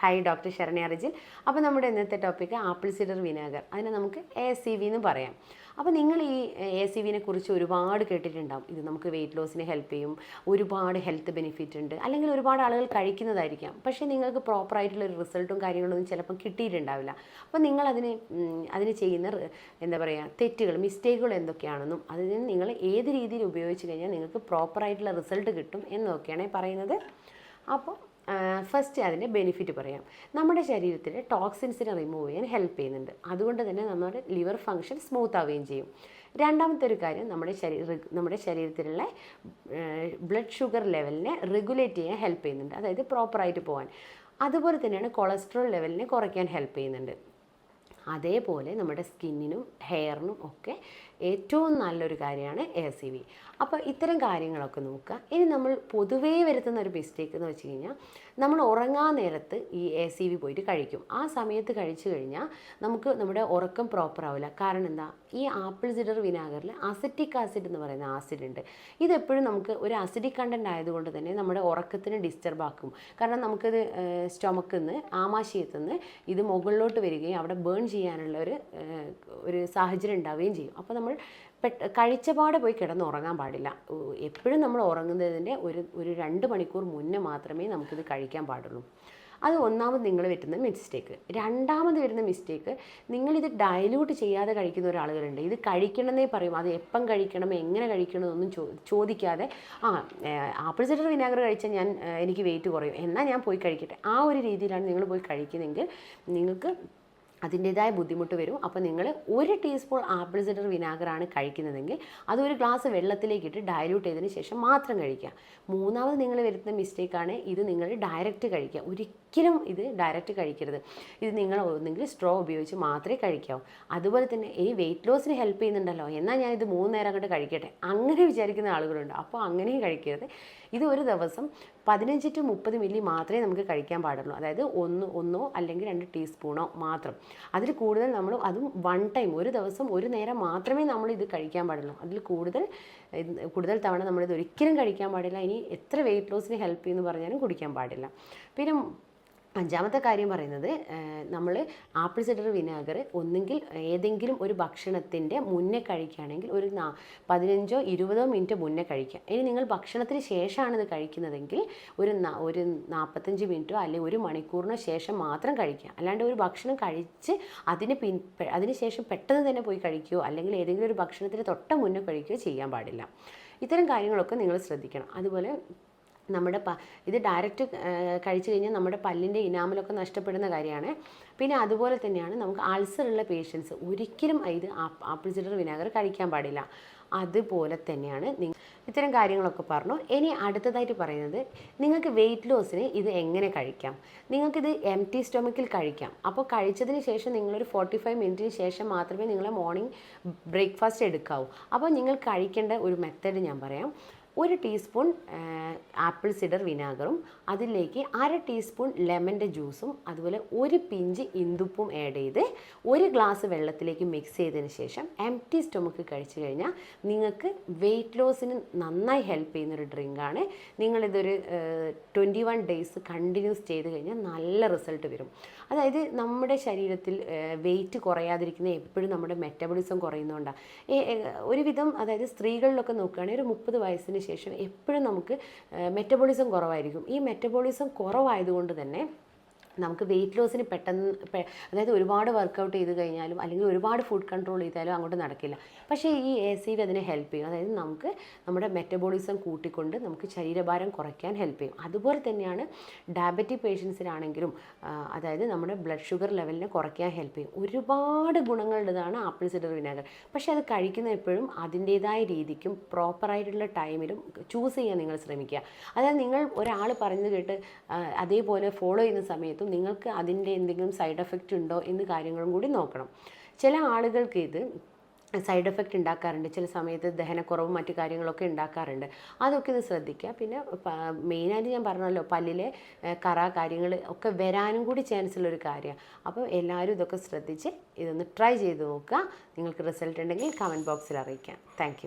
Hi doctor Saranya Rijil അപ്പോൾ നമ്മുടെ ഇന്നത്തെ ടോപ്പിക്ക് ആപ്പിൾ സിഡർ വിനാഗർ അതിനെ നമുക്ക് എ സി വി എന്ന് പറയാം. അപ്പോൾ നിങ്ങൾ ഈ എ സി വിനെ കുറിച്ച് ഒരുപാട് കേട്ടിട്ടുണ്ടാവും. ഇത് നമുക്ക് വെയിറ്റ് ലോസിന് ഹെൽപ്പ് ചെയ്യും. ഒരുപാട് ഹെൽത്ത് ബെനിഫിറ്റ് ഉണ്ട്. അല്ലെങ്കിൽ ഒരുപാട് ആളുകൾ കഴിക്കുന്നതായിരിക്കാം. പക്ഷേ നിങ്ങൾക്ക് പ്രോപ്പറായിട്ടുള്ള ഒരു റിസൾട്ടും കാര്യങ്ങളൊന്നും ചിലപ്പം കിട്ടിയിട്ടുണ്ടാവില്ല. അപ്പോൾ നിങ്ങൾ അതിന് അതിന് ചെയ്യുന്ന എന്താ പറയുക തെറ്റുകൾ മിസ്റ്റേക്കുകൾ എന്തൊക്കെയാണെന്നും അതിന് നിങ്ങൾ ഏത് രീതിയിൽ ഉപയോഗിച്ച് കഴിഞ്ഞാൽ നിങ്ങൾക്ക് പ്രോപ്പറായിട്ടുള്ള റിസൾട്ട് കിട്ടും എന്നൊക്കെയാണ് പറയുന്നത്. അപ്പോൾ ഫസ്റ്റ് അതിന്റെ ബെനിഫിറ്റ് പറയാം. നമ്മുടെ ശരീരത്തിലെ ടോക്സിൻസിനെ റിമൂവ് ചെയ്യാൻ ഹെൽപ്പ് ചെയ്യുന്നുണ്ട്. അതുകൊണ്ട് തന്നെ നമ്മുടെ ലിവർ ഫങ്ഷൻ സ്മൂത്ത് ആവുകയും ചെയ്യും. രണ്ടാമത്തെ ഒരു കാര്യം നമ്മുടെ ശരീര നമ്മുടെ ശരീരത്തിലുള്ള ബ്ലഡ് ഷുഗർ ലെവലിനെ റെഗുലേറ്റ് ചെയ്യാൻ ഹെൽപ്പ് ചെയ്യുന്നുണ്ട്. അതായത് പ്രോപ്പറായിട്ട് പോകാൻ അതുപോലെ തന്നെയാണ് കൊളസ്ട്രോൾ ലെവലിനെ കുറയ്ക്കാൻ ഹെൽപ്പ് ചെയ്യുന്നുണ്ട്. അതേപോലെ നമ്മുടെ സ്കിന്നിനും ഹെയറിനും ഒക്കെ ഏറ്റവും നല്ലൊരു കാര്യമാണ് എ സി വി അപ്പോൾ ഇത്തരം കാര്യങ്ങളൊക്കെ നോക്കുക. ഇനി നമ്മൾ പൊതുവേ വരുത്തുന്ന ഒരു മിസ്റ്റേക്ക് എന്ന് വെച്ച് കഴിഞ്ഞാൽ നമ്മൾ ഉറങ്ങാൻ നേരത്ത് ഈ എ സി വി പോയിട്ട് കഴിക്കും. ആ സമയത്ത് കഴിച്ചു കഴിഞ്ഞാൽ നമുക്ക് നമ്മുടെ ഉറക്കം പ്രോപ്പർ ആവില്ല. കാരണം എന്താ? ഈ ആപ്പിൾ സിഡർ വിനാഗറിൽ അസറ്റിക് ആസിഡ് എന്ന് പറയുന്ന ആസിഡ് ഉണ്ട്. ഇതെപ്പോഴും നമുക്ക് ഒരു അസിഡിക് കണ്ടന്റ് ആയതുകൊണ്ട് തന്നെ നമ്മുടെ ഉറക്കത്തിന് ഡിസ്റ്റർബ് ആക്കും. കാരണം നമുക്കിത് സ്റ്റൊമക്കിൽ നിന്ന് ആമാശയത്തിൽ നിന്ന് ഇത് മുകളിലോട്ട് വരികയും അവിടെ ബേൺ ചെയ്യാനുള്ള ഒരു ഒരു സാഹചര്യം ഉണ്ടാവുകയും ചെയ്യും. അപ്പോൾ നമ്മൾ പെട്ട കഴിച്ചപാട് പോയി കിടന്നുറങ്ങാൻ പാടില്ല. എപ്പോഴും നമ്മൾ ഉറങ്ങുന്നതിന്റെ ഒരു ഒരു രണ്ട് മണിക്കൂർ മുന്നേ മാത്രമേ നമുക്കിത് കഴിക്കാൻ പാടുള്ളൂ. അത് ഒന്നാമത് നിങ്ങൾ വരുന്ന മിസ്റ്റേക്ക്. രണ്ടാമത് വരുന്ന മിസ്റ്റേക്ക് നിങ്ങളിത് ഡയലൂട്ട് ചെയ്യാതെ കഴിക്കുന്ന ഒരാളുകളുണ്ട്. ഇത് കഴിക്കണമെന്നേ പറയും. അത് എപ്പം കഴിക്കണം എങ്ങനെ കഴിക്കണം എന്നൊന്നും ചോ ചോദിക്കാതെ ആ ആപ്പിൾ സിഡർ വിനാഗർ കഴിച്ചാൽ ഞാൻ എനിക്ക് വെയിറ്റ് കുറയും. എന്നാൽ ഞാൻ പോയി കഴിക്കട്ടെ. ആ ഒരു രീതിയിലാണ് നിങ്ങൾ പോയി കഴിക്കുന്നതെങ്കിൽ നിങ്ങൾക്ക് അതിന്റേതായ ബുദ്ധിമുട്ട് വരും. അപ്പോൾ നിങ്ങൾ ഒരു ടീസ്പൂൺ ആപ്പിൾ സിഡർ വിനാഗറാണ് കഴിക്കുന്നതെങ്കിൽ അത് ഒരു ഗ്ലാസ് വെള്ളത്തിലേക്ക് ഇട്ട് ഡയലൂട്ട് ചെയ്തതിന് ശേഷം മാത്രം കഴിക്കുക. മൂന്നാമത് നിങ്ങൾ വരുത്തുന്ന മിസ്റ്റേക്കാണ് ഇത് നിങ്ങൾ ഡയറക്റ്റ് കഴിക്കുക. ഒരിക്കലും ഇത് ഡയറക്റ്റ് കഴിക്കരുത്. ഇത് നിങ്ങൾ ഒന്നെങ്കിൽ സ്ട്രോ ഉപയോഗിച്ച് മാത്രമേ കഴിക്കാവൂ. അതുപോലെ തന്നെ ഈ വെയിറ്റ് ലോസിന് ഹെൽപ്പ് ചെയ്യുന്നുണ്ടല്ലോ. എന്നാൽ ഞാൻ ഇത് മൂന്ന് നേരം അങ്ങോട്ട് കഴിക്കട്ടെ. അങ്ങനെ വിചാരിക്കുന്ന ആളുകളുണ്ട്. അപ്പോൾ അങ്ങനെയും കഴിക്കരുത്. ഇത് ഒരു ദിവസം പതിനഞ്ച് ടു മുപ്പത് മില്ലി മാത്രമേ നമുക്ക് കഴിക്കാൻ പാടുള്ളൂ. അതായത് ഒന്ന് ഒന്നോ അല്ലെങ്കിൽ രണ്ട് ടീസ്പൂണോ മാത്രം. അതിൽ കൂടുതൽ നമ്മൾ അതും വൺ ടൈം ഒരു ദിവസം ഒരു നേരം മാത്രമേ നമ്മൾ ഇത് കഴിക്കാൻ പാടുള്ളൂ. അതിൽ കൂടുതൽ കൂടുതൽ തവണ നമ്മളിത് ഒരിക്കലും കഴിക്കാൻ പാടില്ല. ഇനി എത്ര വെയിറ്റ് ലോസിന് ഹെൽപ്പ് ചെയ്യുമെന്ന് പറഞ്ഞാലും കുടിക്കാൻ പാടില്ല. പിന്നെ അഞ്ചാമത്തെ കാര്യം പറയുന്നത് നമ്മൾ ആപ്പിൾ സിഡർ വിനാഗർ ഒന്നുകിൽ ഏതെങ്കിലും ഒരു ഭക്ഷണത്തിന്റെ മുന്നേ കഴിക്കുകയാണെങ്കിൽ ഒരു നാ പതിനഞ്ചോ ഇരുപതോ മിനിറ്റ് മുന്നേ കഴിക്കുക. ഇനി നിങ്ങൾ ഭക്ഷണത്തിന് ശേഷമാണ് ഇത് കഴിക്കുന്നതെങ്കിൽ ഒരു ഒരു നാൽപ്പത്തഞ്ച് മിനിറ്റോ അല്ലെങ്കിൽ ഒരു മണിക്കൂറിനോ ശേഷം മാത്രം കഴിക്കുക. അല്ലാണ്ട് ഒരു ഭക്ഷണം കഴിച്ച് അതിന് പിൻ പെ- അതിന് ശേഷം പെട്ടെന്ന് തന്നെ പോയി കഴിക്കുകയോ അല്ലെങ്കിൽ ഏതെങ്കിലും ഒരു ഭക്ഷണത്തിന് തൊട്ട മുന്നേ കഴിക്കുകയോ ചെയ്യാൻ പാടില്ല. ഇത്തരം കാര്യങ്ങളൊക്കെ നിങ്ങൾ ശ്രദ്ധിക്കണം. അതുപോലെ നമ്മുടെ പ ഇത് ഡയറക്റ്റ് കഴിച്ചു കഴിഞ്ഞാൽ നമ്മുടെ പല്ലിന്റെ ഇനാമലൊക്കെ നഷ്ടപ്പെടുന്ന കാര്യമാണ്. പിന്നെ അതുപോലെ തന്നെയാണ് നമുക്ക് അൾസർ ഉള്ള പേഷ്യൻസ് ഒരിക്കലും ഇത് ആപ്പിൾ സിഡർ വിനാഗർ കഴിക്കാൻ പാടില്ല. അതുപോലെ തന്നെയാണ് നിങ്ങൾ ഇത്തരം കാര്യങ്ങളൊക്കെ പറഞ്ഞു. ഇനി അടുത്തതായിട്ട് പറയുന്നത് നിങ്ങൾക്ക് വെയിറ്റ് ലോസിന് ഇത് എങ്ങനെ കഴിക്കാം? നിങ്ങൾക്കിത് എം ടി സ്റ്റൊമക്കിൽ കഴിക്കാം. അപ്പോൾ കഴിച്ചതിന് ശേഷം നിങ്ങളൊരു ഫോർട്ടി ഫൈവ് മിനിറ്റിന് ശേഷം മാത്രമേ നിങ്ങൾ മോർണിംഗ് ബ്രേക്ക്ഫാസ്റ്റ് എടുക്കാവൂ. അപ്പോൾ നിങ്ങൾ കഴിക്കേണ്ട ഒരു മെത്തേഡ് ഞാൻ പറയാം. ഒരു ടീസ്പൂൺ ആപ്പിൾ സിഡർ വിനാഗറും അതിലേക്ക് അര ടീസ്പൂൺ ലെമന്റെ ജ്യൂസും അതുപോലെ ഒരു പിഞ്ച് ഇന്ദുപ്പും ആഡ് ചെയ്ത് ഒരു ഗ്ലാസ് വെള്ളത്തിലേക്ക് മിക്സ് ചെയ്തതിന് ശേഷം എം ടി സ്റ്റൊമക്ക് കഴിച്ചു കഴിഞ്ഞാൽ നിങ്ങൾക്ക് വെയിറ്റ് ലോസിന് നന്നായി ഹെൽപ്പ് ചെയ്യുന്നൊരു ഡ്രിങ്കാണ് നിങ്ങളിതൊരു ട്വന്റി വൺ ഡേയ്സ് കണ്ടിന്യൂസ് ചെയ്ത് കഴിഞ്ഞാൽ നല്ല റിസൾട്ട് വരും. അതായത് നമ്മുടെ ശരീരത്തിൽ വെയിറ്റ് കുറയാതിരിക്കുന്ന എപ്പോഴും നമ്മുടെ മെറ്റബോളിസം കുറയുന്നതുകൊണ്ടാണ് ഒരുവിധം അതായത് സ്ത്രീകളിലൊക്കെ നോക്കുകയാണെങ്കിൽ ഒരു മുപ്പത് വയസ്സിന് ശേഷം എപ്പോഴും നമുക്ക് മെറ്റബോളിസം കുറവായിരിക്കും. ഈ മെറ്റബോളിസം കുറവായതുകൊണ്ട് തന്നെ നമുക്ക് വെയിറ്റ് ലോസിന് പെട്ടെന്ന് അതായത് ഒരുപാട് വർക്കൗട്ട് ചെയ്ത് കഴിഞ്ഞാലും അല്ലെങ്കിൽ ഒരുപാട് ഫുഡ് കൺട്രോൾ ചെയ്താലും അങ്ങോട്ട് നടക്കില്ല. പക്ഷേ ഈ എ സി വി അതിനെ ഹെൽപ്പ് ചെയ്യും. അതായത് നമുക്ക് നമ്മുടെ മെറ്റബോളിസം കൂട്ടിക്കൊണ്ട് നമുക്ക് ശരീരഭാരം കുറയ്ക്കാൻ ഹെൽപ്പ് ചെയ്യും. അതുപോലെ തന്നെയാണ് ഡയബറ്റിക് പേഷ്യൻസിനാണെങ്കിലും അതായത് നമ്മുടെ ബ്ലഡ് ഷുഗർ ലെവലിനെ കുറയ്ക്കാൻ ഹെൽപ്പ് ചെയ്യും. ഒരുപാട് ഗുണങ്ങളുള്ളതാണ് ആപ്പിൾ സിഡർ വിനാഗർ പക്ഷേ അത് കഴിക്കുന്ന എപ്പോഴും അതിന്റേതായ രീതിക്കും പ്രോപ്പറായിട്ടുള്ള ടൈമിലും ചൂസ് ചെയ്യാൻ നിങ്ങൾ ശ്രമിക്കുക. അതായത് നിങ്ങൾ ഒരാൾ പറഞ്ഞു കേട്ട് അതേപോലെ ഫോളോ ചെയ്യുന്ന സമയത്തും നിങ്ങൾക്ക് അതിന്റെ എന്തെങ്കിലും സൈഡ് എഫക്റ്റ് ഉണ്ടോ എന്ന് കാര്യങ്ങളും കൂടി നോക്കണം. ചില ആളുകൾക്ക് ഇത് സൈഡ് എഫക്റ്റ് ഉണ്ടാക്കാറുണ്ട്. ചില സമയത്ത് ദഹനക്കുറവും മറ്റു കാര്യങ്ങളൊക്കെ ഉണ്ടാക്കാറുണ്ട്. അതൊക്കെ ഇത് ശ്രദ്ധിക്കുക. പിന്നെ മെയിനായിട്ട് ഞാൻ പറഞ്ഞല്ലോ പല്ലിലെ കറ കാര്യങ്ങൾ ഒക്കെ വരാനും കൂടി ചാൻസ് ഉള്ളൊരു കാര്യമാണ്. അപ്പോൾ എല്ലാവരും ഇതൊക്കെ ശ്രദ്ധിച്ച് ഇതൊന്ന് ട്രൈ ചെയ്ത് നോക്കുക. നിങ്ങൾക്ക് റിസൾട്ട് ഉണ്ടെങ്കിൽ കമന്റ് ബോക്സിൽ അറിയിക്കാം. താങ്ക്